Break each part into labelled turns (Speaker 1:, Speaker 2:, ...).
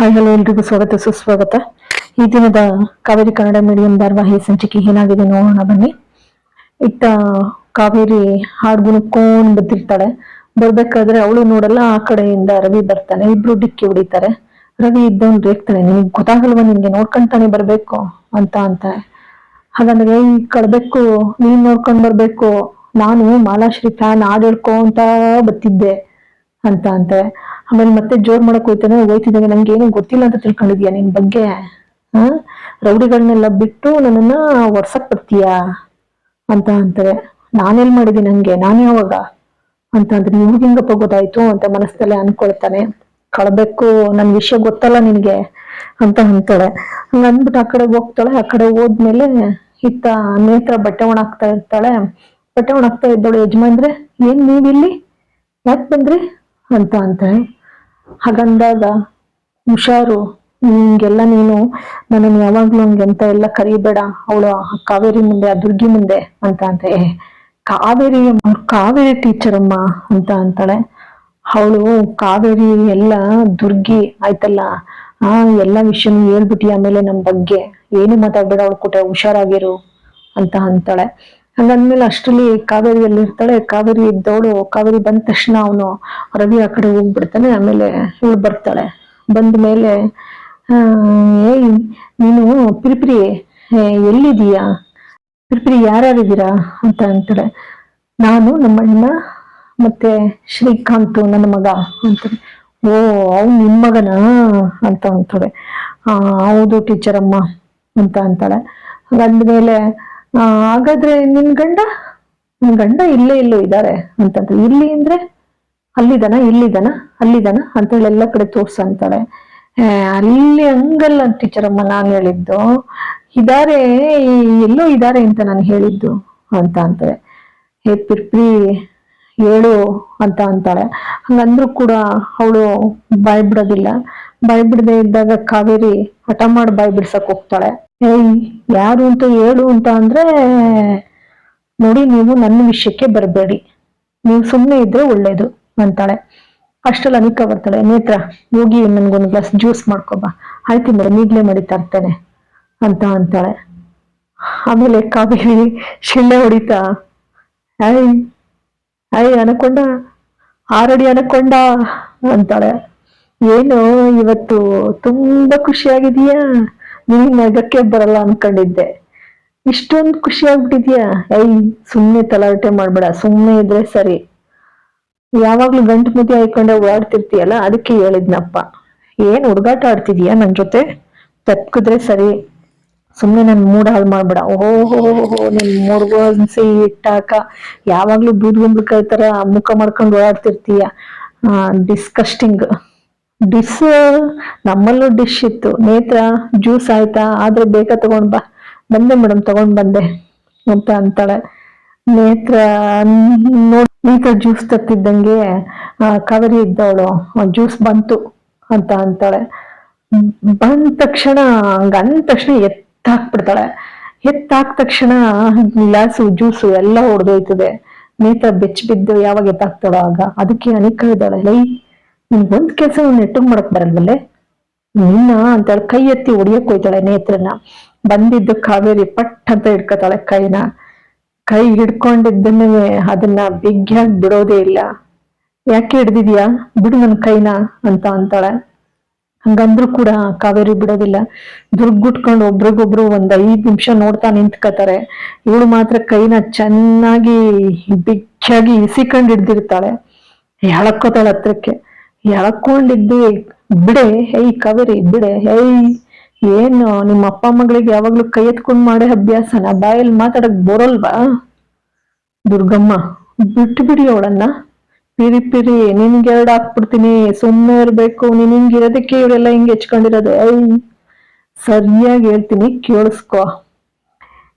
Speaker 1: Hi hello ಎಲ್ರಿಗೂ ಸ್ವಾಗತ, ಸುಸ್ವಾಗತ. ಈ ದಿನದ ಕಾವೇರಿ ಕನ್ನಡ ಮೀಡಿಯಂ ಧಾರವಾಹಿ ಸಂಚಿಕೆ ಏನಾಗಿದೆ ನೋಡೋಣ ಬನ್ನಿ. ಇತ್ತ ಕಾವೇರಿ ಹಾಡು ಗುಣಕ್ಕೊಂಡ್ ಬರ್ತಿರ್ತಾಳೆ. ಬರ್ಬೇಕಾದ್ರೆ ಅವಳು ನೋಡಲ್ಲ, ಆ ಕಡೆಯಿಂದ ರವಿ ಬರ್ತಾನೆ. ಇಬ್ರು ಡಿಕ್ಕಿ ಹೊಡಿತಾರೆ. ರವಿ ಇದ್ದವನ್ ರೇಗ್ತಾನೆ. ನಿಮ್ಗೆ ಗೊತ್ತಾಗಲ್ವಾ, ನಿನ್ಗೆ ನೋಡ್ಕೊಂತಾನೆ ಬರ್ಬೇಕು ಅಂತ ಅಂತ. ಹಾಗಂದ್ರೆ ಈ ಕಳ್ಬೇಕು, ನೀನ್ ನೋಡ್ಕೊಂಡ್ ಬರ್ಬೇಕು. ನಾನು ಮಾಲಾಶ್ರೀ ಫ್ಯಾನ್ ಹಾಡ್ ಹೇಳ್ಕೊಂತ ಬತ್ತಿದ್ದೆ ಅಂತ, ಅಂತೆ. ಆಮೇಲೆ ಮತ್ತೆ ಜೋರ್ ಮಾಡಕ್ ಹೋಯ್ತಾನೆ ಹೋಯ್ತಿದ್ದಾಗ ನಂಗೆ ಏನು ಗೊತ್ತಿಲ್ಲ ಅಂತ ತಿಳ್ಕೊಂಡಿದ್ಯಾ ನಿನ್ ಬಗ್ಗೆ? ಹ? ರೌಡಿಗಳನ್ನೆಲ್ಲ ಬಿಟ್ಟು ನನ್ನನ್ನ ಒರ್ಸಕ್ ಬರ್ತೀಯಾ? ಅಂತ ಅಂತಾರೆ. ನಾನೇನ್ ಮಾಡಿದೀನಿ ನಂಗೆ? ನಾನ್ ಯಾವಾಗ? ಅಂತ ಅಂದ್ರೆ ನಿಮ್ಗೆ ಹಿಂಗಪ್ಪ ಗೊತ್ತಾಯ್ತು ಅಂತ ಮನಸ್ಸಲ್ಲೇ ಅನ್ಕೊಳ್ತಾನೆ. ಕಳ್ಬೇಕು, ನನ್ ವಿಷಯ ಗೊತ್ತಲ್ಲ ನಿನ್ಗೆ ಅಂತ ಅಂತಾಳೆ. ಹಂಗ ಅಂದ್ಬಿಟ್ಟು ಆ ಕಡೆ ಹೋಗ್ತಾಳೆ. ಆ ಕಡೆ ಹೋದ್ಮೇಲೆ ಇತ್ತ ನೇತ್ರ ಬಟ್ಟೆ ಒಣಾಕ್ತಾ ಇರ್ತಾಳೆ. ಬಟ್ಟೆ ಒಣಾಕ್ತಾ ಇದ್ದಾಳೆ ಯಜಮಾನ್ರೆ, ಏನ್ ನೀವಿಲ್ಲಿ? ಯಾಕೆ ಬಂದ್ರಿ? ಅಂತ ಅಂತಾಳೆ. ಹಾಗಂದಾಗ, ಹುಷಾರು ಹಿಂಗೆಲ್ಲ ನೀನು ನನ್ನನ್ನು ಯಾವಾಗ್ಲೂ ಹಂಗೆ ಅಂತ ಎಲ್ಲ ಕರಿಬೇಡ. ಅವಳು ಕಾವೇರಿ ಮುಂದೆ, ಆ ದುರ್ಗಿ ಮುಂದೆ ಅಂತ ಅಂತ. ಏ, ಕಾವೇರಿ ಕಾವೇರಿ ಟೀಚರ್ ಅಮ್ಮ ಅಂತ ಅಂತಾಳೆ. ಅವಳು ಕಾವೇರಿ, ಎಲ್ಲ ದುರ್ಗಿ ಆಯ್ತಲ್ಲ. ಆ ಎಲ್ಲ ವಿಷಯನೂ ಹೇಳ್ಬಿಟ್ಟಿ ಆಮೇಲೆ ನಮ್ ಬಗ್ಗೆ? ಏನು ಮಾತಾಡ್ಬೇಡ, ಅವಳು ಕೂಟ ಹುಷಾರಾಗಿರು ಅಂತ ಅಂತಾಳೆ. ಹಂಗಂದ್ಮೇಲೆ ಅಷ್ಟರಲ್ಲಿ ಕಾವೇರಿಯಲ್ಲಿ ಇರ್ತಾಳೆ ಕಾವೇರಿ ಇದ್ದವಳು ಕಾವೇರಿ ಬಂದ ತಕ್ಷಣ ಅವನು ರವಿ ಆ ಕಡೆ ಹೋಗ್ಬಿಡ್ತಾನೆ ಆಮೇಲೆ ಇವಳು ಬರ್ತಾಳೆ. ಬಂದ ಮೇಲೆ ಏಯ್ ನೀನು ಪಿರಿಪಿರಿ ಎಲ್ಲಿದೀಯಾ ಪಿರಿಪಿರಿ ಯಾರ್ಯಾರಿದ್ದೀರಾ? ಅಂತ ಅಂತಾಳೆ. ನಾನು ನಮ್ಮ ಅಣ್ಣ ಮತ್ತೆ ಶ್ರೀಕಾಂತ್ ನನ್ನ ಮಗ ಅಂತ ಓ ಅವ್ನು ನಿಮ್ಮ ಮಗನಾ? ಅಂತ ಅಂತಾಳೆ. ಹೌದು ಟೀಚರ್ ಅಮ್ಮ ಅಂತ ಅಂತಾಳೆ. ಆ, ಹಾಗಾದ್ರೆ ನಿನ್ ಗಂಡ? ನಿನ್ ಗಂಡ ಇಲ್ಲೇ ಇಲ್ಲೋ ಇದ್ದಾರೆ ಅಂತಂದ್ರೆ ಇಲ್ಲಿ ಅಂದ್ರೆ ಅಲ್ಲಿದನ, ಇಲ್ಲಿದನ, ಅಲ್ಲಿದನ ಅಂತ ಹೇಳಿ ಎಲ್ಲ ಕಡೆ ತೋರ್ಸ ಅಂತಾಳೆ ಅಲ್ಲಿ ಹಂಗಲ್ಲ ಟೀಚರ್ ಅಮ್ಮ ನಾನು ಹೇಳಿದ್ದು, ಇದಾರೆ, ಎಲ್ಲೋ ಇದಾರೆ ಅಂತ ನಾನು ಹೇಳಿದ್ದು ಅಂತ ಅಂತಾರೆ. ಹೇ ಪಿರ್ಪಿ ಹೇಳು ಅಂತ ಅಂತಾಳೆ. ಹಂಗಂದ್ರೂ ಕೂಡ ಅವಳು ಬಾಯ್ ಬಿಡೋದಿಲ್ಲ ಬಾಯ್ ಬಿಡದೆ ಇದ್ದಾಗ ಕಾವೇರಿ ಹಠ ಮಾಡಿ ಬಾಯ್ ಬಿಡ್ಸಕ್ ಹೋಗ್ತಾಳೆ. ಯಾರು ಅಂತ ಹೇಳು ಅಂತ ಅಂದ್ರೆ, ನೋಡಿ ನೀವು ನನ್ನ ವಿಷಯಕ್ಕೆ ಬರಬೇಡಿ. ನೀವು ಸುಮ್ಮನೆ ಇದ್ರೆ ಒಳ್ಳೇದು ಅಂತಾಳೆ. ಅಷ್ಟೆಲ್ಲ ಅನಿಕಾ ಬರ್ತಾಳೆ, ನೇತ್ರ, ಹೋಗಿ ನನ್ಗೊಂದು ಗ್ಲಾಸ್ ಜ್ಯೂಸ್ ಮಾಡ್ಕೊಬಾ ಆಯ್ತು ಮೇಡಮ್ ಈಗ್ಲೇ ಮಾಡಿ ತರ್ತೇನೆ, ಅಂತ ಅಂತಾಳೆ. ಆಮೇಲೆ ಕಾವೇರಿ ಶಿಳ್ಳೆ ಹೊಡಿತಾ ಐ ಐ ಅನಕೊಂಡ, ಆರಡಿ ಅನಕೊಂಡ, ಅಂತಾಳೆ. ಏನು, ಇವತ್ತು ತುಂಬಾ ಖುಷಿಯಾಗಿದೀಯಾ ನೀನ್ ನಗಕ್ಕೆ ಬರಲ್ಲ ಅನ್ಕೊಂಡಿದ್ದೆ. ಇಷ್ಟೊಂದು ಖುಷಿ ಆಗ್ಬಿಟ್ಟಿದ್ಯಾ ಐ ಸುಮ್ನೆ ತಲಾಟೆ ಮಾಡ್ಬೇಡ, ಸುಮ್ನೆ ಇದ್ರೆ ಸರಿ. ಯಾವಾಗ್ಲೂ ಗಂಟು ಮುದಿ ಹಾಕೊಂಡೆ ಓಡಾಡ್ತಿರ್ತೀಯಲ್ಲ, ಅದಕ್ಕೆ ಹೇಳಿದ್ನಪ್ಪ. ಏನ್ ಹುಡುಗಾಟ ಆಡ್ತಿದ್ಯಾ ನನ್ ಜೊತೆ? ತಪ್ಕಿದ್ರೆ ಸರಿ. ಸುಮ್ನೆ ನನ್ ಮೂಡ್ ಹಾಳು ಮಾಡ್ಬೇಡ. ಓಹೋ ನನ್ ಮೂಡ್ಗೋನ್ಸಿ ಇಟ್ಟಾಕ. ಯಾವಾಗ್ಲೂ ಕೈ ತರ ಮುಖ ಮಾಡ್ಕೊಂಡು ಓಡಾಡ್ತಿರ್ತೀಯ. ಡಿಸ್ಕಸ್ಟಿಂಗ್ ಡಿಸ್ ನಮ್ಮಲ್ಲೂ ಡಿಶ್ ಇತ್ತು. ನೇತ್ರ ಜ್ಯೂಸ್ ಆಯ್ತಾ? ಆದ್ರೆ ಬೇಗ ತಗೊಂಡ್ ಬಾ. ಬಂದೆ ಮೇಡಮ್ ತಗೊಂಡ್ ಬಂದೆ. ಅಂತ ಅಂತಾಳೆ. ನೇತ್ರ, ನೋಡ್, ನೇತ್ರ ಜ್ಯೂಸ್ ತತ್ತಿದ್ದಂಗೆ ಕವರಿ ಇದ್ದವಳು. ಜ್ಯೂಸ್ ಬಂತು ಅಂತ ಅಂತಾಳೆ. ಬಂದ ತಕ್ಷಣ ಅಂದ ತಕ್ಷಣ ಎತ್ತಾಕ್ಬಿಡ್ತಾಳೆ. ಎತ್ತಾಕ್ ತಕ್ಷಣ ಗ್ಲಾಸು ಜ್ಯೂಸು ಎಲ್ಲ ಹೊಡೆದೋಯ್ತದೆ ನೇತ್ರ ಬೆಚ್ಚ ಬಿದ್ದು ಯಾವಾಗ ಎತ್ತಾಕ್ತಾಳೋ ಆಗ. ಅದಕ್ಕೆ ಅನಿಕ ಇದ್ದಾಳೆ. ಲೈ ನಿನ್ಗೊಂದ್ ಕೆಲಸ ನೆಟ್ಟಗ್ ಮಾಡಕ್ ಬರಲ್ವಲ್ಲೇ ನಿನ್ನ ಅಂತೇಳಿ ಕೈ ಎತ್ತಿ ಹೊಡಿಯಕ್ ಹೋಯ್ತಾಳೆ ನೇತ್ರನ ಬಂದಿದ್ದ ಕಾವೇರಿ ಪಟ್ ಅಂತ ಹಿಡ್ಕತಾಳೆ ಕೈನ. ಕೈ ಹಿಡ್ಕೊಂಡಿದ್ದನ್ನೇ ಅದನ್ನ ಬಿಗ್ಯಾಗಿ ಬಿಡೋದೇ ಇಲ್ಲ. ಯಾಕೆ ಹಿಡ್ದಿದ್ಯಾ? ಬಿಡು ನನ್ ಕೈನ ಅಂತ ಅಂತಾಳೆ. ಹಂಗಂದ್ರು ಕೂಡ ಕಾವೇರಿ ಬಿಡೋದಿಲ್ಲ. ದುರ್ಗುಟ್ಕೊಂಡು ಒಬ್ರಿಗೊಬ್ರು ಒಂದ್ ಐದ್ ನಿಮಿಷ ನೋಡ್ತಾ ನಿಂತ್ಕೋತಾರೆ. ಇವಳು ಮಾತ್ರ ಕೈನ ಚೆನ್ನಾಗಿ ಬಿಚ್ಚಾಗಿ ಇಸಿಕೊಂಡ್ ಹಿಡ್ದಿರ್ತಾಳೆ. ಹೇಳಕ್ಕೋತಾಳೆ ಹತ್ರಕ್ಕೆ. ಎಳ್ಕೊಂಡಿದ್ದು, ಬಿಡೆ ಹೇಯ್ ಕವರಿ, ಬಿಡೆ, ಹೇ, ಏನು ನಿಮ್ಮ ಅಪ್ಪ ಮಗಳಿಗೆ ಯಾವಾಗ್ಲೂ ಕೈ ಎತ್ಕೊಂಡ್ ಮಾಡೇ ಅಭ್ಯಾಸನ? ಬಾಯಲ್ಲಿ ಮಾತಾಡಕ್ ಬರೋಲ್ವಾ? ದುರ್ಗಮ್ಮ, ಬಿಟ್ಟು ಬಿಡಿ ಅವಳನ್ನ. ಪಿರಿ ಪಿರಿ, ನಿನ್ಗೆ ಎರಡು ಹಾಕ್ಬಿಡ್ತೀನಿ. ಸುಮ್ಮನೆ ಇರ್ಬೇಕು. ನೀನ್ ಹಿಂಗಿರೋದಕ್ಕೆ ಇವರೆಲ್ಲ ಹಿಂಗೆ ಹೆಚ್ಕೊಂಡಿರೋದು. ಐ ಸರಿಯಾಗಿ ಹೇಳ್ತೀನಿ, ಕೇಳಿಸ್ಕೊ.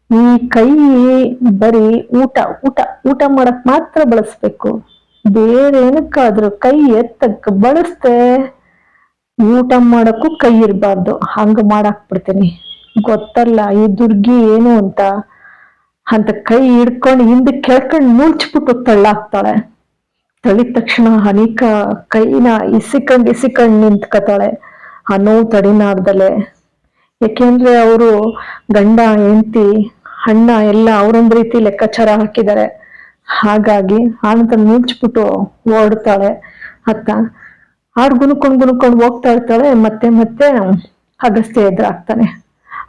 Speaker 1: ಈ ಕೈ, ಬರೀ ಊಟ ಊಟ ಊಟ ಮಾಡಕ್ ಮಾತ್ರ ಬಳಸ್ಬೇಕು. ಬೇರೆ ಏನಕ್ಕಾದ್ರೂ ಕೈ ಎತ್ತಕ್ಕೆ ಬಳಸ್ತೆ ಊಟ ಮಾಡೋಕ್ಕೂ ಕೈ ಇರಬಾರ್ದು. ಹಂಗೆ ಮಾಡಾಕ್ಬಿಡ್ತೀನಿ. ಗೊತ್ತಲ್ಲ, ಈ ದುರ್ಗಿ ಏನು ಅಂತ. ಅಂತ ಕೈ ಹಿಡ್ಕೊಂಡು ಹಿಂದೆ ಕೆಳ್ಕೊಂಡು ಮುಳ್ಚ್ಬಿಟ್ಟು ತಳ್ಳಾಕ್ತಾಳೆ. ತಳಿದ ತಕ್ಷಣ ಅನೇಕ ಕೈನ ಇಸಿಕಂಡು ಇಸಿಕಂಡು ನಿಂತ್ಕತಾಳೆ. ಆ ನೋವು ತಡಿನಾರ್ದಲೆ. ಯಾಕೆಂದ್ರೆ ಅವರು ಗಂಡ, ಹೆಂಡತಿ, ಅಣ್ಣ ಎಲ್ಲ ಅವರೊಂದ್ ರೀತಿ ಲೆಕ್ಕಾಚಾರ ಹಾಕಿದ್ದಾರೆ. ಹಾಗಾಗಿ ಆನಂತರ ಮುಚ್ಚಿಬಿಟ್ಟು ಓಡ್ತಾಳೆ ಅತ್ತ ಹಾಡು ಗುನುಕೊಂಡ್ ಗುನುಕೊಂಡ್ ಹೋಗ್ತಾ ಇರ್ತಾಳೆ. ಮತ್ತೆ ಮತ್ತೆ ಅಗಸ್ತ್ಯ ಎದುರಾಗ್ತಾನೆ.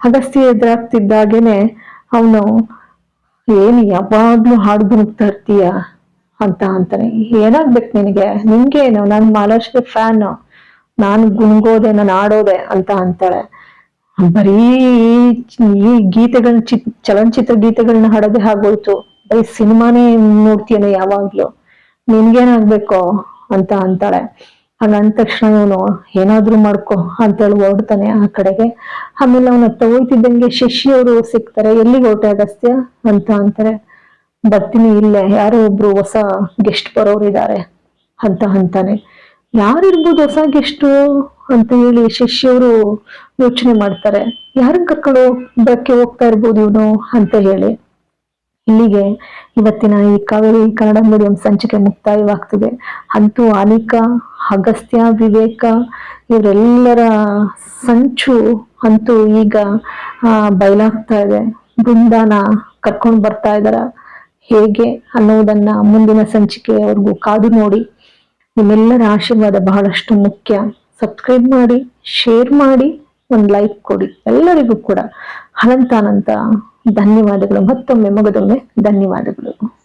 Speaker 1: ಅಗಸ್ತ್ಯ ಎದುರಾಗ್ತಿದ್ದಾಗೇನೆ ಅವನು, ಏನ್ ಯಾವಾಗ್ಲೂ ಹಾಡು ಗುಣಕ್ತಾ ಇರ್ತೀಯ? ಅಂತ ಅಂತಾನೆ. ಏನಾಗ್ಬೇಕು ನಿನಗೆ? ನಿನ್ಗೇನು ನಾನು ಮಾಲಾಶ್ರೀ ಫ್ಯಾನ್ ನಾನು ಗುಣಗೋದೆ, ನಾನು ಆಡೋದೆ ಅಂತ ಅಂತಾಳೆ. ಬರೀ ಈ- ಈ ಗೀತೆಗಳನ್ನ ಚಿ ಚಲನಚಿತ್ರ ಗೀತೆಗಳನ್ನ ಹಾಡೋದೇ ಆಗೋಯ್ತು. ಬರೀ ಸಿನಿಮಾನೇ ನೋಡ್ತೀಯನ ಯಾವಾಗ್ಲೂ. ನಿನ್ಗೇನಾಗ್ಬೇಕು ಅಂತ ಅಂತಾಳೆ. ಹಂಗಂದ ತಕ್ಷಣ ಅವನು, ಏನಾದ್ರೂ ಮಾಡ್ಕೊ ಅಂತೇಳಿ ಹೊರಡ್ತಾನೆ ಆ ಕಡೆಗೆ. ಆಮೇಲೆ ಅವನ ತಗೋತಿದ್ದಂಗೆ ಹೋಯ್ತಿದ್ದಂಗೆ ಶಶಿ ಅವರು ಸಿಗ್ತಾರೆ. ಎಲ್ಲಿಗೆ ಹೊರಟೆ ಅಗಸ್ತ್ಯ? ಅಂತ ಅಂತಾರೆ. ಬರ್ತೀನಿ ಇಲ್ಲೇ. ಯಾರೋ ಒಬ್ರು ಹೊಸ ಗೆಸ್ಟ್ ಬರೋರಿದ್ದಾರೆ ಅಂತ ಅಂತಾನೆ. ಯಾರಿರ್ಬೋದು ಹೊಸ ಗೆಸ್ಟು ಅಂತ ಹೇಳಿ ಶಶಿ ಅವರು ಯೋಚನೆ ಮಾಡ್ತಾರೆ. ಯಾರನ್ನ ಕರ್ಕೊಂಡು ಬಕ್ಕೆ ಹೋಗ್ತಾ ಇರ್ಬೋದು ಇವನು? ಅಂತ ಹೇಳಿ. ಇಲ್ಲಿಗೆ ಇವತ್ತಿನ ಈ ಕಾವೇರಿ ಕನ್ನಡ ಮೀಡಿಯಂ ಸಂಚಿಕೆ ಮುಕ್ತಾಯವಾಗ್ತಿದೆ. ಅಂತೂ ಅನಿಕಾ, ಅಗಸ್ತ್ಯ, ವಿವೇಕ ಇವರೆಲ್ಲರ ಸಂಚು ಅಂತೂ ಈಗ ಬಯಲಾಗ್ತಾ ಇದೆ. ಬೃಂದಾನ ಕರ್ಕೊಂಡು ಬರ್ತಾ ಇದಾರ. ಹೇಗೆ ಅನ್ನೋದನ್ನ ಮುಂದಿನ ಸಂಚಿಕೆಯವರೆಗೂ ಕಾದು ನೋಡಿ. ನಿಮ್ಮೆಲ್ಲರ ಆಶೀರ್ವಾದ ಬಹಳಷ್ಟು ಮುಖ್ಯ. ಸಬ್ಸ್ಕ್ರೈಬ್ ಮಾಡಿ ಶೇರ್ ಮಾಡಿ, ಒಂದು ಲೈಕ್ ಕೊಡಿ. ಎಲ್ಲರಿಗೂ ಕೂಡ ಅನಂತ ಧನ್ಯವಾದಗಳು ಮತ್ತೊಮ್ಮೆ ಮಗದೊಮ್ಮೆ ಧನ್ಯವಾದಗಳು